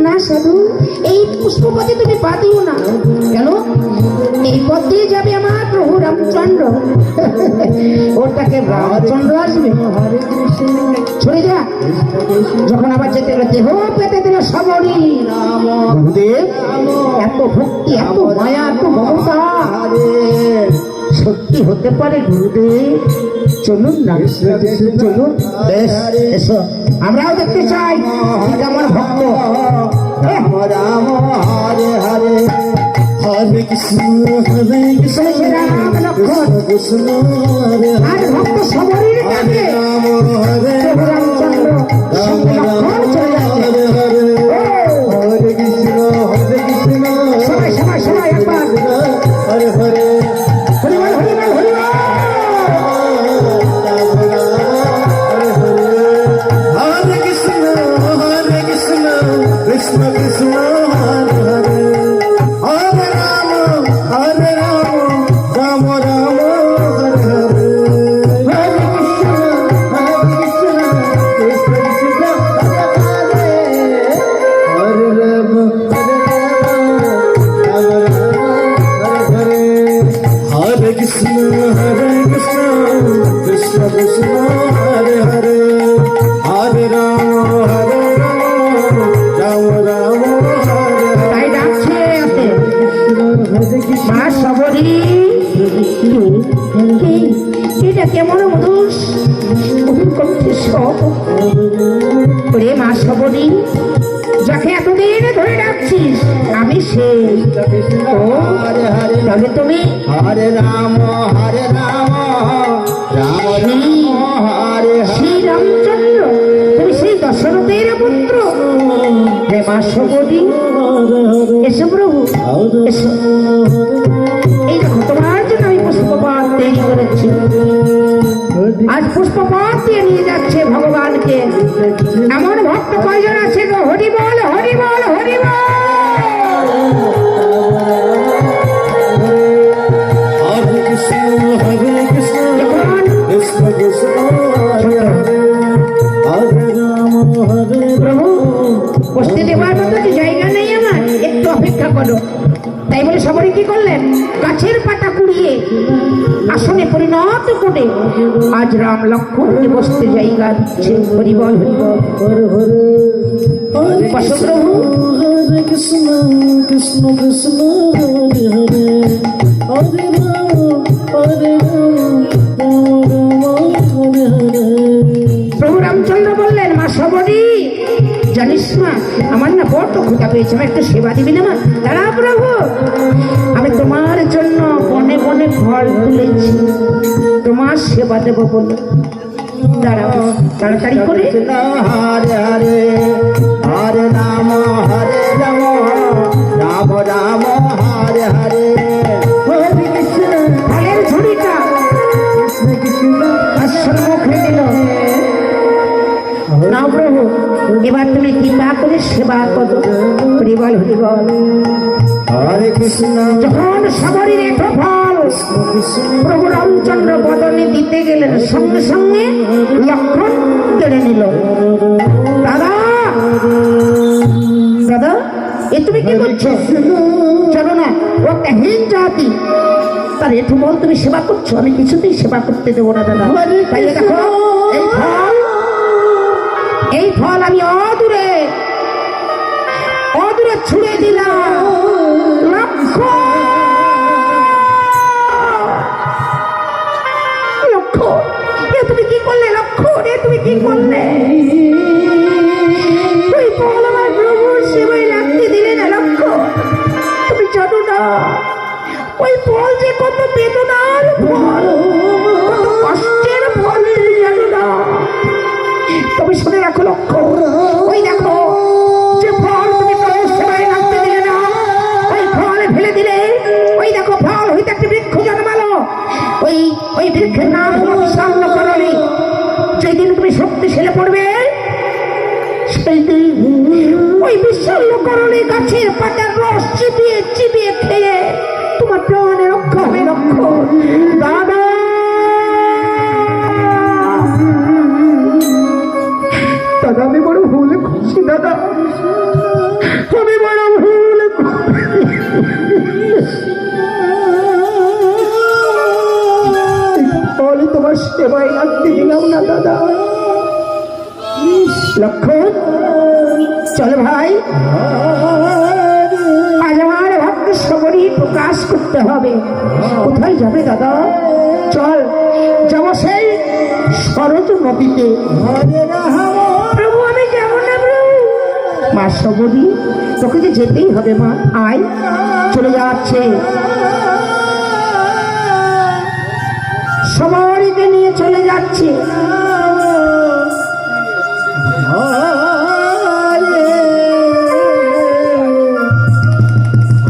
না সাধু এই পুষ্পপথে তুমি পা দিও না। কেন? এই পথ দিয়ে যাবে আমার? রামচন্দ্র ওটাকে রামচন্দ্র আসবে ছড়ে যা যখন আবার যেতে গেলে দেহ পেতে দিল সবরই গুরুদেব এত ভক্তি এত মায়া এত মমতা সত্যি হতে পারে গুরুদেব চলুন না চলুন বেশ এসো আমরাও দেখতে চাই আমার ভক্ত রাম হরে হরে হরে কৃষ্ণ কৃষ্ণ হরে ভক্ত সবরই ডাকে এটা কেমন মধুর কণ্ঠে সব। রে মা সবরী যাকে এতদিন ধরে ডাকছিস আমি সে তবে তুমি? হরে রাম হরে রাম রাম রাম হরে হরে শ্রী রামচন্দ্র তুমি সেই দশরথের পুত্র। রে মা সবরী এসো প্রভু এসো। এই দেখো তোমার জন্য আমি পুষ্পপাত তৈরি আজ পুষ্পপাত দিয়ে নিয়ে যাচ্ছে ভগবানকে। এমন ভক্ত কয়জন আছে গো? হরি বল হরি বল বল। বসতে দেওয়ার মতো কি জায়গা নেই আমার। একটু অপেক্ষা করো। তাই বলে সবাই কি করলেন? গাছের পাতা কুড়িয়ে আসনে পরিণত করে আজ রাম লক্ষ্মণকে বসতে জায়গা দিচ্ছে হরিবল হরে কৃষ্ণ কৃষ্ণ কৃষ্ণ হরে হরে। হরে রাম হরে রাম রাম রাম হরে হরে। প্রভু রামচন্দ্র বললেন মা সবরী জানিস মা আমার না বড্ড ক্ষুদা পেয়েছে আমার একটু সেবা দিবি না মা? দাঁড়া প্রভু আমি তোমার জন্য বনে ফল তুলেছি। তোমার সেবা দেবো বলে। দাঁড়াও তাড়াতাড়ি করে। কৃষ্ণ হরে হরে হরে রাম হরে রাম রাম রাম হরে হরে। হরে ফলের ঝুড়িটা। কৃষ্ণ কৃষ্ণ আর সম্মুখে দিল নাও প্রভু এবার তুমি কৃপা করে সেবা করো। হরিবল হরিবল। হরে কৃষ্ণ। যখন ফল কৃষ্ণ প্রভু রামচন্দ্র বদলে দিতে গেলেন সঙ্গে সঙ্গে লক্ষণ কেড়ে নিল। দাদা! দাদা এ তুমি কি করছ? চলো না ও হীন জাতি। তার এঠু বল তুমি সেবা করছ? আমি কিছুতেই সেবা করতে দেবো না দাদা। কি তুমি জানো ওই ফল যে কত বেদনার ফল, কত তুমি জানো না। তবে শুনে রাখো লক্ষ্য, ওই শল্যকরণে গাছের পাতার রস চিবিয়ে চিবিয়ে খেয়ে তোমার প্রাণে রক্ষা হবে রক্ষ দাদা! দাদা, আমি বড় ভুল খুশি দাদা। আমি বড় ভুল তোমার সেবায় দিলাম না, দাদা। লক্ষণ চল ভাই। আজ আমার ভক্ত সবরই প্রকাশ করতে হবে। কোথায় যাবে দাদা? চল, যাব সেই সরজ নদীতে। প্রভু, আমি যাব না প্রভু। মা সবরী তোকে যে যেতেই হবে মা। আয়, চলে যাচ্ছে। সবরীকে নিয়ে চলে যাচ্ছে।